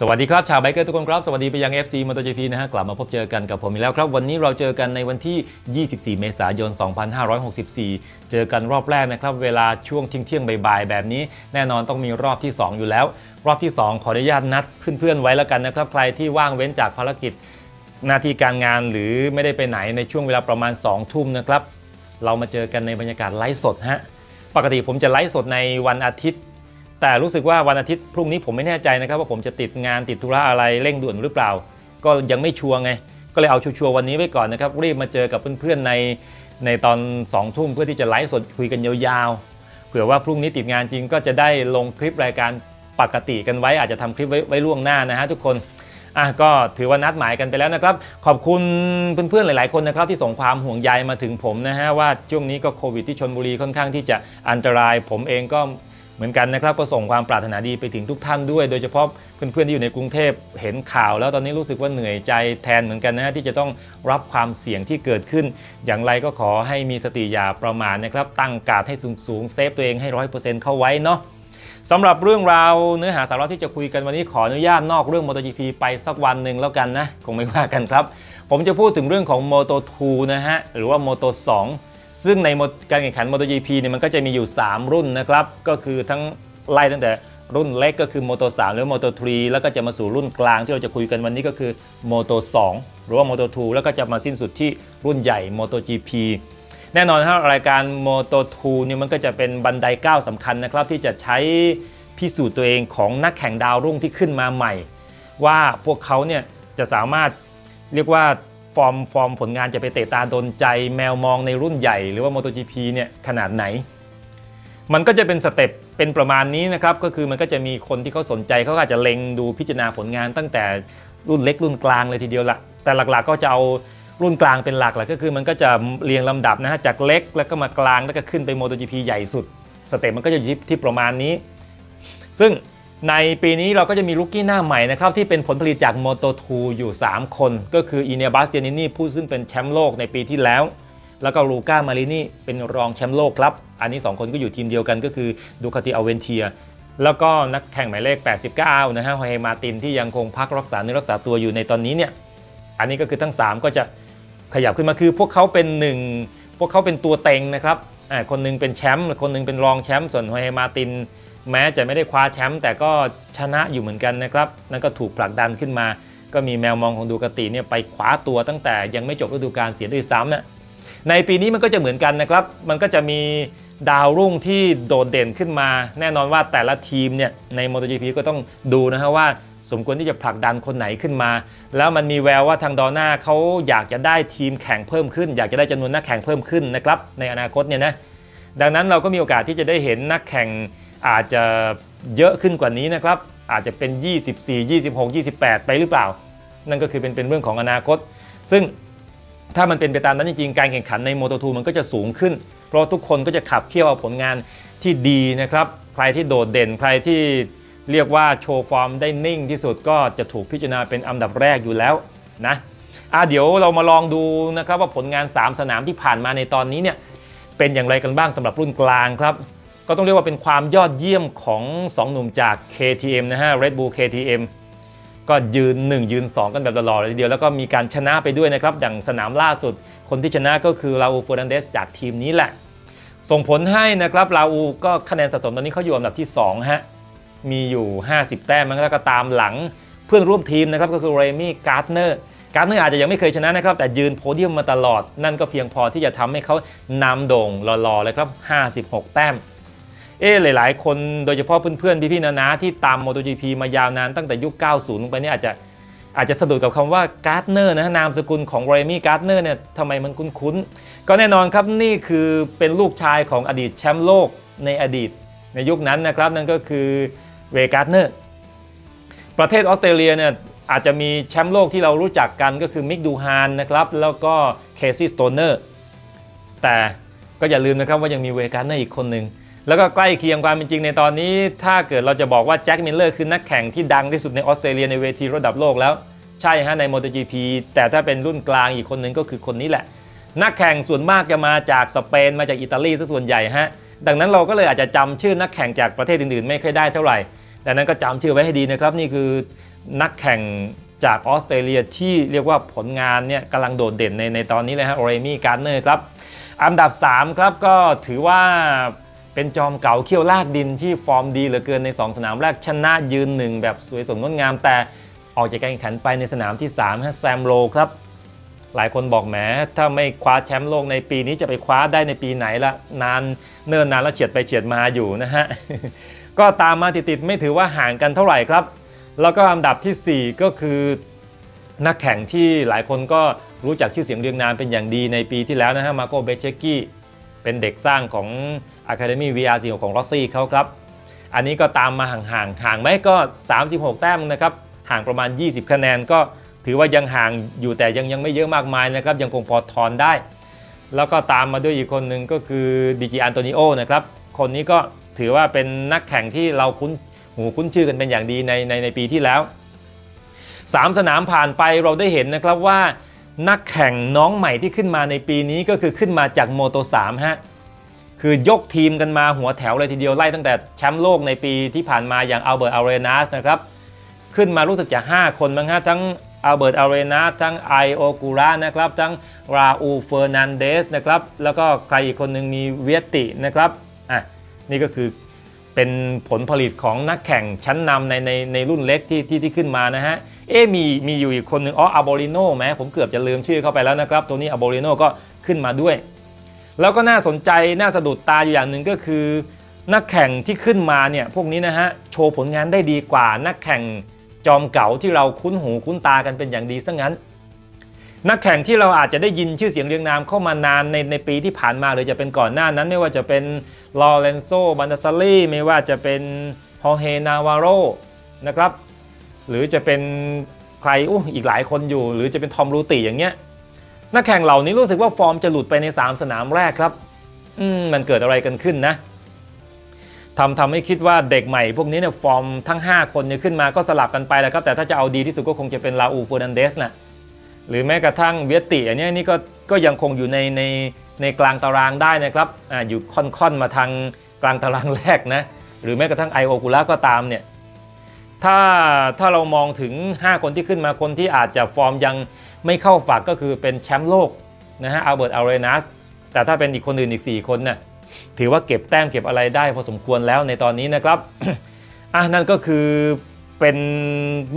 สวัสดีครับ ชาวไบเกอร์ทุกคนครับ สวัสดีไปยัง FC MotoGP นะฮะ กลับมาพบเจอกันกับผมอีกแล้วครับ วันนี้เราเจอกันในวันที่ 24 เมษายน 2564 เจอกันรอบแรกนะครับ เวลาช่วงเที่ยงบ่ายๆ แบบนี้ แน่นอนต้องมีรอบที่ 2 อยู่แล้ว รอบที่ 2 ขออนุญาตนัดเพื่อนๆไว้แล้วกันนะครับ ใครที่ว่างเว้นจากภารกิจหน้าที่การงานหรือไม่ได้ไปไหนในช่วงเวลาประมาณ 2 ทุ่มนะครับ เรามาเจอกันในบรรยากาศไลฟ์สดฮะ ปกติผมจะไลฟ์สดในวันอาทิตย์ แต่รู้สึกว่าวันอาทิตย์พรุ่งนี้ผมไม่แน่ใจนะครับว่าผมจะติดงานติดธุระอะไรเร่งด่วนหรือเปล่า ก็ยังไม่ชัวร์ไง ก็เลยเอาชัวร์วันนี้ไว้ก่อนนะครับรีบมาเจอกับเพื่อนๆในในตอน2องทุ่มเพื่อที่จะไลฟ์สดคุยกันยาวๆ เผื่อว่าพรุ่งนี้ติดงานจริงก็จะได้ลงคลิปรายการปกติกันไว้ อาจจะทำคลิปไว้ไว้ล่วงหน้านะฮะทุกคนอะก็ถือว่านัดหมายกันไปแล้วนะครับ ขอบคุณเพื่อนๆหลายๆคนนะครับที่ส่งความห่วงใยมาถึงผมนะฮะว่าช่วงนี้ก็โควิดที่ชนบุรีค่อนข้างที่จะอันตราย ผมเองก็ เหมือนกันนะครับก็ส่งความปรารถนาดีไปถึงทุกท่านด้วย โดยเฉพาะเพื่อนๆที่อยู่ในกรุงเทพเห็นข่าว แล้วตอนนี้รู้สึกว่าเหนื่อยใจแทนเหมือนกันนะที่จะต้องรับความเสี่ยงที่เกิดขึ้น อย่างไรก็ขอให้มีสติอย่าประมาทนะครับตั้งการให้สูงๆเซฟตัวเองให้ร้อยเปอร์เซ็นต์เข้าไว้เนาะสำหรับเรื่องราวเนื้อหาสาระที่จะคุยกันวันนี้ขออนุญาตนอกเรื่อง MotoGP ไปสักวันหนึ่งแล้วกันนะคงไม่ว่ากันครับ ผมจะพูดถึงเรื่องของ Moto2 นะฮะหรือว่า Moto2 ซึ่งในการแข่งขัน MotoGP เนี่ยมันก็จะมีอยู่ 3 รุ่นนะครับ ก็คือทั้งไล่ตั้งแต่รุ่นเล็กก็คือ Moto3 หรือ Moto3 แล้วก็จะมาสู่รุ่นกลางที่เราจะคุยกันวันนี้ก็คือ Moto2 หรือว่า Moto2 แล้วก็จะมาสิ้นสุดที่รุ่นใหญ่ MotoGP แน่นอนครับรายการ Moto2 เนี่ยมันก็จะเป็นบันไดก้าวสำคัญนะครับ ที่จะใช้พิสูจน์ตัวเองของนักแข่งดาวรุ่งที่ขึ้นมาใหม่ ว่าพวกเขาเนี่ยจะสามารถเรียกว่า ฟอร์มฟอร์มผลงานจะไปเตะตาโดนใจแมวมองในรุ่นใหญ่ หรือว่า MotoGP เนี่ยขนาดไหน มันก็จะเป็นสเต็ปเป็นประมาณนี้นะครับ ก็คือมันก็จะมีคนที่เขาสนใจเขาอาจจะเล็งดูพิจารณาผลงานตั้งแต่รุ่นเล็กรุ่นกลางเลยทีเดียวละแต่หลักๆก็จะเอารุ่นกลางเป็นหลักแหละก็คือมันก็จะเรียงลำดับนะฮะจากเล็กแล้วก็มากลางแล้วก็ขึ้นไป MotoGP ใหญ่สุดสเต็ปมันก็จะอยู่ที่ประมาณนี้ ซึ่ง ในปีนี้เราก็จะมีลูกกี้หน้าใหม่นะครับ ที่เป็นผลผลิตจาก Moto2 อยู่ 3 คน ก็คืออีเนียบัสเตียนินี่ผู้ซึ่งเป็นแชมป์โลกในปีที่แล้ว แล้วก็ลูก้ามารินี่เป็นรองแชมป์โลกครับ อันนี้ 2 คนก็อยู่ทีมเดียวกันก็คือดูคาติอเวนเทียแล้วก็นักแข่งหมายเลข 89 นะฮะฮอเฮมาตินที่ยังคงพักรักษาเนื้อรักษาตัวอยู่ในตอนนี้เนี่ยอันนี้ก็คือทั้ง 3 ก็จะขยับขึ้นมาคือพวกเขาเป็นหนึ่งพวกเขาเป็นตัวเต็งนะครับอ่าคนหนึงเป็นแชมป์คนหนึงเป็นรองแชมป์ส่วนฮอเฮมาติน แม้จะไม่ได้คว้าแชมป์แต่ก็ชนะอยู่เหมือนกันนะครับนั่นก็ถูกผลักดันขึ้นมา ก็มีแมวมองของดูกติเนี่ยไปคว้าตัวตั้งแต่ยังไม่จบฤดูกาลเสียด้วยซ้ำนะในปีนี้มันก็จะเหมือนกันนะครับ มันก็จะมีดาวรุ่งที่โดดเด่นขึ้นมา แน่นอนว่าแต่ละทีมเนี่ยใน MotoGP ก็ต้องดูนะฮะว่าสมควรที่จะผลักดันคนไหนขึ้นมา แล้วมันมีแววว่าทางดอน่าเขาอยากจะได้ทีมแข่งเพิ่มขึ้น อยากจะได้จำนวนนักแข่งเพิ่มขึ้นนะครับในอนาคตเนี่ยนะดังนั้นเราก็มีโอกาสที่จะได้เห็นนักแข่ง อาจจะเยอะขึ้นกว่านี้นะครับ อาจจะเป็น 24 26 28 ไปหรือเปล่า นั่นก็คือเป็นเป็นเรื่องของอนาคต ซึ่งถ้ามันเป็นไปตามนั้นจริงๆ การแข่งขันใน Moto2 มันก็จะสูงขึ้น เพราะทุกคนก็จะขับเคี่ยวเอาผลงานที่ดีนะครับ ใครที่โดดเด่น ใครที่เรียกว่าโชว์ฟอร์มได้นิ่งที่สุดก็จะถูกพิจารณาเป็นอันดับแรกอยู่แล้วนะอะเดี๋ยวเรามาลองดูนะครับว่าผลงาน 3 สนามที่ผ่านมาในตอนนี้เนี่ยเป็นอย่างไรกันบ้างสำหรับรุ่นกลางครับ ก็ต้องเรียกว่าเป็นความยอดเยี่ยมของ 2 หนุ่มจาก KTM นะฮะ Red Bull KTM ก็ยืน 1 ยืน 2 กันแบบหล่อเลยทีเดียว แล้วก็มีการชนะไปด้วยนะครับ อย่างสนามล่าสุด คนที่ชนะก็คือลาอูเฟอร์นันเดสจากทีมนี้แหละ ส่งผลให้นะครับลาอูก็คะแนนสะสมตอนนี้เขาอยู่อันดับที่2ฮะมีอยู่ 50 แต้มแล้วก็ตามหลังเพื่อนร่วมทีมนะครับก็คือเรมี่การ์ดเนอร์การ์ดเนอร์อาจจะยังไม่เคยชนะนะครับ แต่ยืนโพเดียมมาตลอด นั่นก็เพียงพอที่จะทำให้เขานำโด่งหล่อๆเลยครับ 56 แต้ม เอ๊ะหลาย ๆ คนโดยเฉพาะเพื่อนๆ พี่ๆนานาที่ตาม MotoGP มายาวนานตั้งแต่ยุค 90 ลงไปนี่อาจจะอาจจะสะดุดกับคำว่าการ์ดเนอร์นะนามสกุลของเรมี่การ์ดเนอร์เนี่ยทำไมมันคุ้นๆ ก็แน่นอนครับนี่คือเป็นลูกชายของอดีตแชมป์โลกในอดีต ในยุคนั้นนะครับ นั่นก็คือเรย์การ์ดเนอร์ประเทศออสเตรเลียเนี่ยอาจจะมีแชมป์โลกที่เรารู้จักกันก็คือมิกดูฮานนะครับแล้วก็เคซี่สโตเนอร์แต่ก็อย่าลืมนะครับว่ายังมีเวการ์เนอร์อีกคนหนึ่ง แล้วก็ใกล้เคียงความเป็นจริงในตอนนี้ ถ้าเกิดเราจะบอกว่าแจ็คมิลเลอร์คือนักแข่งที่ดังที่สุดในออสเตรเลียในเวทีระดับโลกแล้ว ใช่ฮะใน MotoGP แต่ถ้าเป็นรุ่นกลางอีกคนหนึ่งก็คือคนนี้แหละ นักแข่งส่วนมากจะมาจากสเปนมาจากอิตาลีซะส่วนใหญ่ฮะดังนั้นเราก็เลยอาจจะจำชื่อนักแข่งจากประเทศอื่นๆ ไม่ค่อยได้เท่าไหร่ดังนั้นก็จำชื่อไว้ให้ดีนะครับนี่คือนักแข่งจากออสเตรเลียที่เรียกว่าผลงานเนี่ยกำลังโดดเด่นในในตอนนี้เลยฮะเรมี่การ์เนอร์ครับอันดับ 3 ครับก็ถือว่า เป็นจอมเก่าเขี้ยวลากดินที่ฟอร์มดีเหลือเกินใน 2 สนามแรกชนะยืนหนึ่งแบบสวยสดงดงาม แต่ออกจากการแข่งขันไปในสนามที่3ฮะแซมโลครับหลายคนบอกแหมถ้าไม่คว้าแชมป์โลกในปีนี้จะไปคว้าได้ในปีไหนละนานเนิ่นนานแล้วเฉียดไปเฉียดมาอยู่นะฮะก็ตามมาติดๆไม่ถือว่าห่างกันเท่าไหร่ครับ แล้วก็อันดับทีสี่4 ก็คือนักแข่งที่หลายคนก็รู้จักชื่อเสียงเรียงนามเป็นอย่างดีในปีที่แล้วนะฮะมาโกเบเชกี้เป็นเด็กสร้างของ Academy VR 4ของ Rossi เขาครับ อันนี้ก็ตามมาห่างๆ ห่างไหมก็ 36 แต้มนะครับ ห่างประมาณ 20 คะแนน ก็ถือว่ายังห่างอยู่แต่ยังยังไม่เยอะมากมายนะครับ ยังคงพอทอนได้ แล้วก็ตามมาด้วยอีกคนหนึ่งก็คือดิจิอันโตนิโอนะครับ คนนี้ก็ถือว่าเป็นนักแข่งที่เราคุ้นหูคุ้นชื่อกันเป็นอย่างดีในในในปีที่แล้ว 3 สนามผ่านไปเราได้เห็นนะครับว่านักแข่งน้องใหม่ที่ขึ้นมาในปีนี้ก็คือขึ้นมาจากโมโต3ฮะ คือยกทีมกันมาหัวแถวเลยทีเดียวไล่ตั้งแต่แชมป์โลกในปีที่ผ่านมาอย่างอัลเบิร์ตอาเรนัสนะครับ ขึ้นมารู้สึกจะ 5 คนมั้งฮะทั้งอัลเบิร์ตอาเรนัสทั้งไอโอกูรานะครับ ทั้งราอูเฟอร์นันเดสนะครับ แล้วก็ใครอีกคนหนึ่งมีเวียตินะครับอะนี่ก็คือเป็นผลผลิตของนักแข่งชั้นนำในในในรุ่นเล็กที่ที่ที่ขึ้นมานะฮะเอ๊มีมีอยู่อีกคนหนึ่งอ๋ออาโบริโนแม้ผมเกือบจะลืมชื่อเข้าไปแล้วนะครับ ตัวนี้อาโบริโนก็ขึ้นมาด้วย แล้วก็น่าสนใจน่าสะดุดตาอยู่อย่างหนึ่งก็คือ นักแข่งที่ขึ้นมาเนี่ยพวกนี้นะฮะโชว์ผลงานได้ดีกว่า นักแข่งจอมเก่าที่เราคุ้นหูคุ้นตากันเป็นอย่างดีซะงั้น นักแข่งที่เราอาจจะได้ยินชื่อเสียงเรียงนามเข้ามานานในในปีที่ผ่านมาหรือจะเป็นก่อนหน้านั้น ไม่ว่าจะเป็นลอเรนโซบันดาซาลีไม่ว่าจะเป็นฮอเฮนาวาโรนะครับหรือจะเป็นใครอู้อีกหลายคนอยู่ หรือจะเป็นทอมรูติอย่างเงี้ย นักแข่งเหล่านี้รู้สึกว่าฟอร์มจะหลุดไปใน 3 สนามแรกครับ อืมมันเกิดอะไรกันขึ้นนะทำทำให้คิดว่าเด็กใหม่พวกนี้เนี่ยฟอร์มทั้ง 5 คนเนี่ยขึ้นมาก็สลับกันไปแล้วครับ แต่ถ้าจะเอาดีที่สุดก็คงจะเป็นลาอูเฟอร์นันเดสนะหรือแม้กระทั่งเวียติอันนี้นี่ก็ก็ยังคงอยู่ในในในกลางตารางได้นะครับอ่าอยู่ค่อนๆมาทางกลางตารางแรกนะหรือแม้กระทั่งไอโอกุระก็ตามเนี่ย ถ้าถ้าเรามองถึง 5 คนที่ขึ้นมาคนที่อาจจะฟอร์มยังไม่เข้าฝักก็คือเป็นแชมป์โลกนะฮะอัลเบิร์ตอาเรนัสแต่ถ้าเป็นอีกคนอื่นอีก 4 คนน่ะถือว่าเก็บแต้มเก็บอะไรได้พอสมควรแล้วในตอนนี้นะครับอะนั่นก็คือเป็น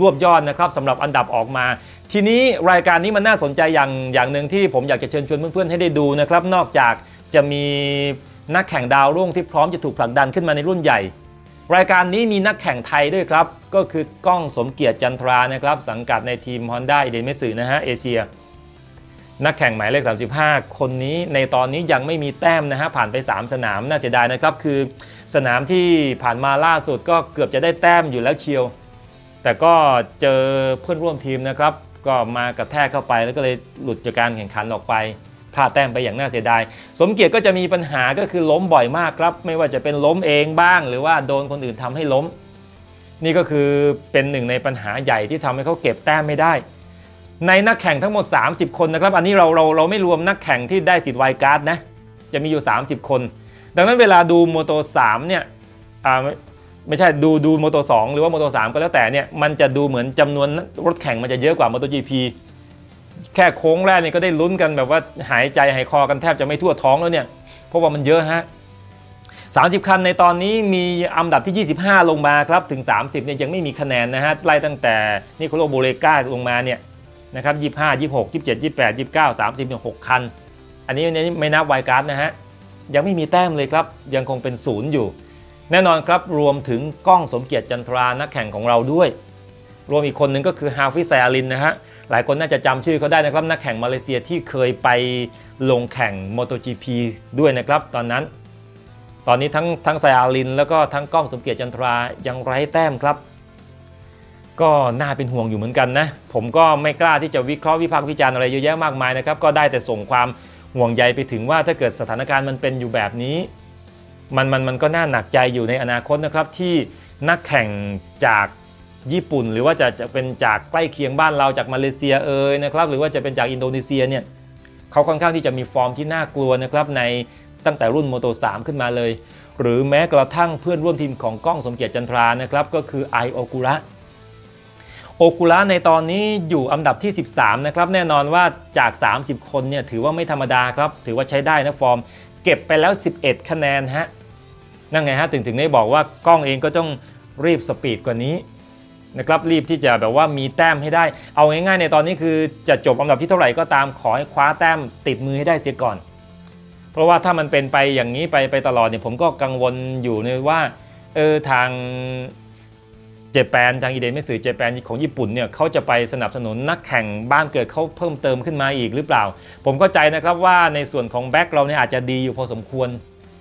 รวบยอดนะครับสำหรับอันดับออกมา ทีนี้รายการนี้มันน่าสนใจอย่างอย่างหนึ่งที่ผมอยากจะเชิญชวนเพื่อนๆให้ได้ดูนะครับ นอกจากจะมีนักแข่งดาวรุ่งที่พร้อมจะถูกผลักดันขึ้นมาในรุ่นใหญ่ รายการนี้มีนักแข่งไทยด้วยครับ ก็คือกล้องสมเกียรติจันทรานะครับ สังกัดในทีม Honda อีเดนเมสึนะฮะเอเชียนักแข่งหมายเลข 35 คนนี้ในตอนนี้ยังไม่มีแต้มนะฮะผ่านไป 3 สนามน่าเสียดายนะครับ คือสนามที่ผ่านมาล่าสุดก็เกือบจะได้แต้มอยู่แล้วเชียว แต่ก็เจอเพื่อนร่วมทีมนะครับ ก็มากระแทกเข้าไปแล้วก็เลยหลุดจากการแข่งขันออกไป พลาดแต้มไปอย่างน่าเสียดาย สมเกียรติก็จะมีปัญหาก็คือล้มบ่อยมากครับ ไม่ว่าจะเป็นล้มเองบ้าง หรือว่าโดนคนอื่นทำให้ล้ม นี่ก็คือเป็นหนึ่งในปัญหาใหญ่ที่ทำให้เขาเก็บแต้มไม่ได้ ในนักแข่งทั้งหมด 30 คนนะครับ อันนี้เราเราเราไม่รวมนักแข่งที่ได้สิทธิ์ไวการ์ดนะ จะมีอยู่ 30 คน ดังนั้นเวลาดูโมโต3เนี่ยอ่าไม่ใช่ดูดูโมโต2หรือว่าโมโต3ก็แล้วแต่เนี่ยมันจะดูเหมือนจำนวนรถแข่งมันจะเยอะกว่า MotoGP แค่โค้งแรกนี่ก็ได้ลุ้นกันแบบว่าหายใจหายคอกันแทบจะไม่ทั่วท้องแล้วเนี่ย เพราะว่ามันเยอะฮะ30 คันในตอนนี้มีอันดับที่ 25 ลงมาครับถึง 30เนี่ยยังไม่มีคะแนนนะฮะไล่ตั้งแต่นิโคโลโบเลกาลงมาเนี่ยนะครับ25 26 27 28 29 30เนี่ย6คัน อันนี้ไม่นับไวการ์ดนะฮะยังไม่มีแต้มเลยครับ ยังคงเป็นศูนย์อยู่ แน่นอนครับรวมถึงกล้องสมเกียรติจันทรานักแข่งของเราด้วย รวมอีกคนหนึ่งก็คือฮาฟิซไซอาลินนะฮะ หลายคนน่าจะจำชื่อเขาได้นะครับนักแข่งมาเลเซียที่เคยไปลงแข่ง MotoGP ด้วยนะครับตอนนั้น ตอนนี้ทั้งทั้งไซอาลิน แล้วก็ทั้งก้องสมเกียรติจันทรายังไร้แต้มครับ ก็น่าเป็นห่วงอยู่เหมือนกันนะ ผมก็ไม่กล้าที่จะวิเคราะห์วิพากษ์วิจารณ์อะไรเยอะแยะมากมายนะครับก็ได้แต่ส่งความห่วงใยไปถึงว่าถ้าเกิดสถานการณ์มันเป็นอยู่แบบนี้ มันมันมันก็น่าหนักใจอยู่ในอนาคตนะครับที่นักแข่งจาก ญี่ปุ่น หรือว่าจะจะเป็นจากใกล้เคียงบ้านเราจากมาเลเซียเอ่ยนะครับหรือว่าจะเป็นจากอินโดนีเซียเนี่ยเขาค่อนข้างที่จะมีฟอร์มที่น่ากลัวนะครับในตั้งแต่รุ่นโมโต3ขึ้นมาเลย หรือแม้กระทั่งเพื่อนร่วมทีมของก้องสมเกียรติจันทรานะครับก็คือไอโอกุระโอกุระในตอนนี้อยู่อันดับที่ 13 นะครับ แน่นอนว่าจาก 30 คนเนี่ยถือว่าไม่ธรรมดาครับ ถือว่าใช้ได้นะฟอร์ม เก็บไปแล้ว 11 คะแนนฮะ นั่นไงฮะ ถึงถึงได้บอกว่ากล้องเองก็ต้องรีบสปีดกว่านี้ นะครับรีบที่จะแบบว่ามีแต้มให้ได้ เอาง่ายๆในตอนนี้คือจะจบอันดับที่เท่าไหร่ก็ตามขอให้คว้าแต้มติดมือให้ได้เสียก่อน เพราะว่าถ้ามันเป็นไปอย่างนี้ไปไปตลอดเนี่ยผมก็กังวลอยู่ในว่าเออทางเจแปนทางอีเดนไม่สื่อเจแปนของญี่ปุ่นเนี่ยเขาจะไปสนับสนุนนักแข่งบ้านเกิดเขาเพิ่มเติมขึ้นมาอีกหรือเปล่า ผมเข้าใจนะครับว่าในส่วนของแบ็คเราเนี่ยอาจจะดีอยู่พอสมควร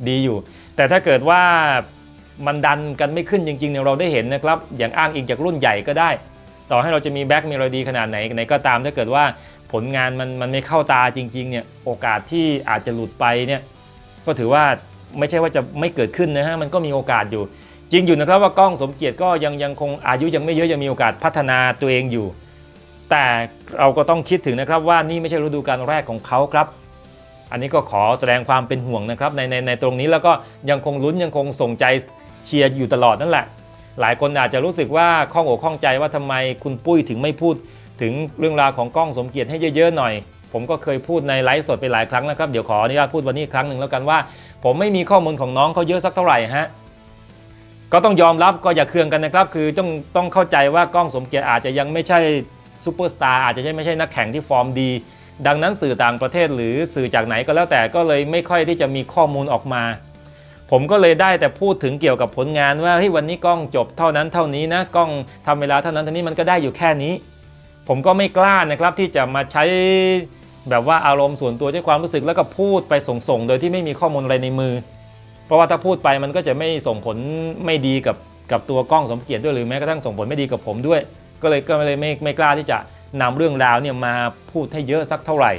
ดีอยู่ แต่ถ้าเกิดว่า มันดันกันไม่ขึ้นจริงๆเนี่ยเราได้เห็นนะครับ อย่างอ้างอิงจากรุ่นใหญ่ก็ได้ ต่อให้เราจะมีแบ็คมีอะไรดีขนาดไหนไหนก็ตามถ้าเกิดว่าผลงานมันมันไม่เข้าตาจริงๆเนี่ยโอกาสที่อาจจะหลุดไปเนี่ยก็ถือว่าไม่ใช่ว่าจะไม่เกิดขึ้นนะฮะมันก็มีโอกาสอยู่ จริงอยู่นะครับว่ากล้องสมเกียรติก็ยังยังคงอายุยังไม่เยอะยังมีโอกาสพัฒนาตัวเองอยู่ แต่เราก็ต้องคิดถึงนะครับว่านี่ไม่ใช่ฤดูกาลแรกของเขาครับ อันนี้ก็ขอแสดงความเป็นห่วงนะครับในในในตรงนี้แล้วก็ยังคงลุ้นยังคงส่งใจ ชียร์อยู่ตลอดนั่นแหละ หลายคนอาจจะรู้สึกว่าข้องอกข้องใจว่าทำไมคุณปุ้ยถึงไม่พูดถึงเรื่องราวของกล้องสมเกียรติให้เยอะๆหน่อย ผมก็เคยพูดในไลฟ์สดไปหลายครั้งแล้วครับ เดี๋ยวขออนุญาตพูดวันนี้ครั้งหนึ่งแล้วกันว่า ผมไม่มีข้อมูลของน้องเขาเยอะสักเท่าไหร่ฮะก็ต้องยอมรับก็อย่าเคืองกันนะครับ คือต้องต้องเข้าใจว่ากล้องสมเกียรติอาจจะยังไม่ใช่ซูเปอร์สตาร์อาจจะไม่ใช่นักแข่งที่ฟอร์มดี ดังนั้นสื่อต่างประเทศหรือสื่อจากไหนก็แล้วแต่ก็เลยไม่ค่อยที่จะมีข้อมูลออกมา ผมก็เลยได้แต่พูดถึงเกี่ยวกับผลงานว่าเฮ้ยวันนี้กล้องจบเท่านั้นเท่านี้นะกล้องทำเวลาเท่านั้นเท่านี้มันก็ได้อยู่แค่นี้ ผมก็ไม่กล้านะครับที่จะมาใช้แบบว่าอารมณ์ส่วนตัวใช้ความรู้สึกแล้วก็พูดไปส่งๆ โดยที่ไม่มีข้อมูลอะไรในมือ เพราะว่าถ้าพูดไปมันก็จะไม่ส่งผลไม่ดีกับกับตัวกล้องสมเกียรติด้วยหรือแม้กระทั่งส่งผลไม่ดีกับผมด้วย ก็เลยก็เลยไม่ไม่กล้าที่จะนำเรื่องราวเนี่ยมาพูดให้เยอะสักเท่าไหร่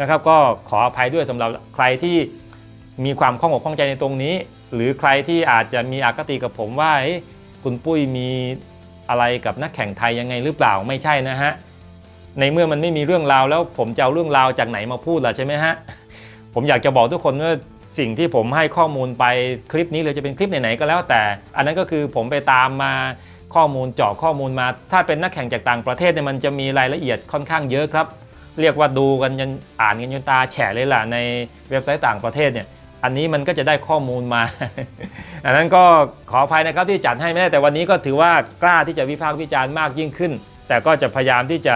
นะครับ ก็ขออภัยด้วยสำหรับใครที่ มีความข้องอกข้องใจในตรงนี้ หรือใครที่อาจจะมีอคติกับผมว่าคุณปุ้ยมีอะไรกับนักแข่งไทยยังไงหรือเปล่าไม่ใช่นะฮะในเมื่อมันไม่มีเรื่องราวแล้วผมจะเอาเรื่องราวจากไหนมาพูดล่ะใช่ไหมฮะผมอยากจะบอกทุกคนว่าสิ่งที่ผมให้ข้อมูลไปคลิปนี้เลยจะเป็นคลิปไหนๆก็แล้วแต่ อันนั้นก็คือผมไปตามมาข้อมูลเจาะข้อมูลมา ถ้าเป็นนักแข่งจากต่างประเทศเนี่ยมันจะมีรายละเอียดค่อนข้างเยอะครับ เรียกว่าดูกันยันอ่านกันจนตาแฉะเลยล่ะในเว็บไซต์ต่างประเทศเนี่ย อันนี้มันก็จะได้ข้อมูลมา อันนั้นก็ขออภัยนะครับที่จัดให้ไม่ได้แต่วันนี้ก็ถือว่ากล้าที่จะวิพากษ์วิจารณ์มากยิ่งขึ้น แต่ก็จะพยายามที่จะ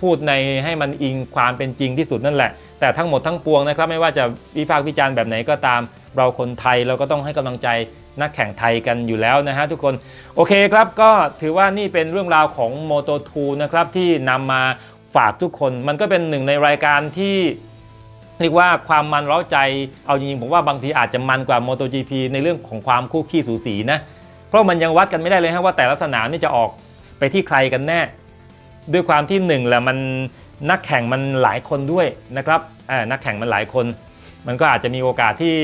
พูดในให้มันอิงความเป็นจริงที่สุดนั่นแหละ แต่ทั้งหมดทั้งปวงนะครับ ไม่ว่าจะวิพากษ์วิจารณ์แบบไหนก็ตาม เราคนไทยเราก็ต้องให้กำลังใจนักแข่งไทยกันอยู่แล้วนะฮะทุกคนโอเคครับก็ถือว่านี่เป็นเรื่องราวของ Moto2 นะครับที่นำมาฝากทุกคน มันก็เป็นหนึ่งในรายการที่ เรียกว่าความมันเร้าใจเอาจริงๆผมว่าบางทีอาจจะมันกว่า MotoGP ในเรื่องของความคู่ขี้สูสีนะ เพราะมันยังวัดกันไม่ได้เลยฮะว่าแต่ละสนามนี่จะออกไปที่ใครกันแน่ ด้วยความที่หนึ่งแหละมันนักแข่งมันหลายคนด้วยนะครับนักแข่งมันหลายคน มันก็อาจจะมีโอกาสที่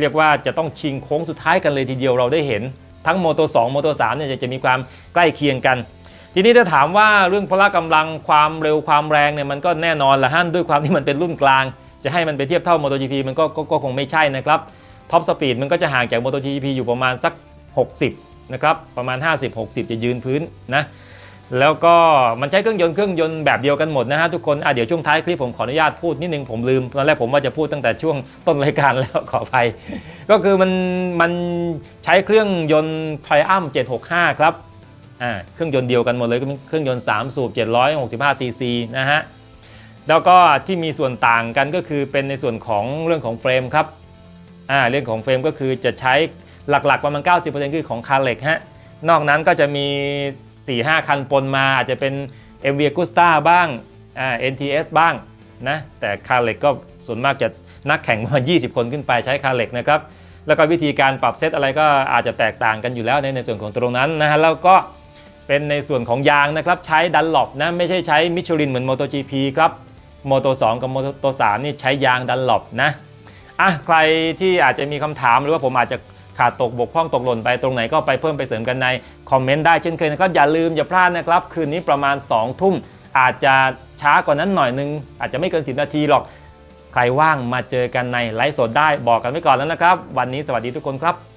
เรียกว่าจะต้องชิงโค้งสุดท้ายกันเลยทีเดียวเราได้เห็น ทั้งโมโต2โมโต3เนี่ยจะมีความใกล้เคียงกันทีนี้ถ้าถามว่าเรื่องพละกำลังความเร็วความแรงเนี่ยมันก็แน่นอนละฮะด้วยความที่มันเป็นรุ่นกลาง จะให้มันไปเทียบเท่า MotoGP มันก็ก็คงไม่ใช่นะครับท็อปสปีดมันก็จะห่างจาก MotoGP อยู่ประมาณสัก 60 นะครับประมาณ 50-60 จะยืนพื้นนะแล้วก็มันใช้เครื่องยนต์เครื่องยนต์แบบเดียวกันหมดนะฮะทุกคนอะเดี๋ยวช่วงท้ายคลิปผมขออนุญาตพูดนิดนึงผมลืมตอนแรกผมว่าจะพูดตั้งแต่ช่วงต้นรายการแล้วขออภัย ก็คือมันมันใช้เครื่องยนต์ Triumph 765 ครับอ่าเครื่องยนต์เดียวกันหมดเลยก็เป็นเครื่องยนต์3สูบ765ซีซีนะฮะ แล้วก็ที่มีส่วนต่างกันก็คือเป็นในส่วนของเรื่องของเฟรมครับอ่าเรื่องของเฟรมก็คือจะใช้หลักๆประมาณ 90%คือของคาเล็กฮะนอกนั้นก็จะมี 4-5 คันปนมาอาจจะเป็น MV Agusta บ้างอ่า NTS บ้างนะแต่คาเล็กก็ส่วนมากจะนักแข่งประมาณ20 คนขึ้นไปใช้คาเล็กนะครับแล้วก็วิธีการปรับเซตอะไรก็อาจจะแตกต่างกันอยู่แล้วในในส่วนของตรงนั้นนะฮะแล้วก็เป็นในส่วนของยางนะครับ ใช้ดันหลบนะไม่ใช่ใช้มิชลินเหมือน MotoGP ครับ Moto 2กับ Moto 3นี่ใช้ยางดันหลบนะอะใครที่อาจจะมีคำถามหรือว่าผมอาจจะขาดตกบกพร่องตกหล่นไปตรงไหนก็ไปเพิ่มไปเสริมกันในคอมเมนต์ได้เช่นเคยนะครับ อย่าลืมอย่าพลาดนะครับ คืนนี้ประมาณ 2 ทุ่ม อาจจะช้ากว่านั้นหน่อยนึง อาจจะไม่เกิน 10 นาทีหรอก ใครว่างมาเจอกันในไลฟ์สดได้บอกกันไว้ก่อนแล้วนะครับ วันนี้สวัสดีทุกคนครับ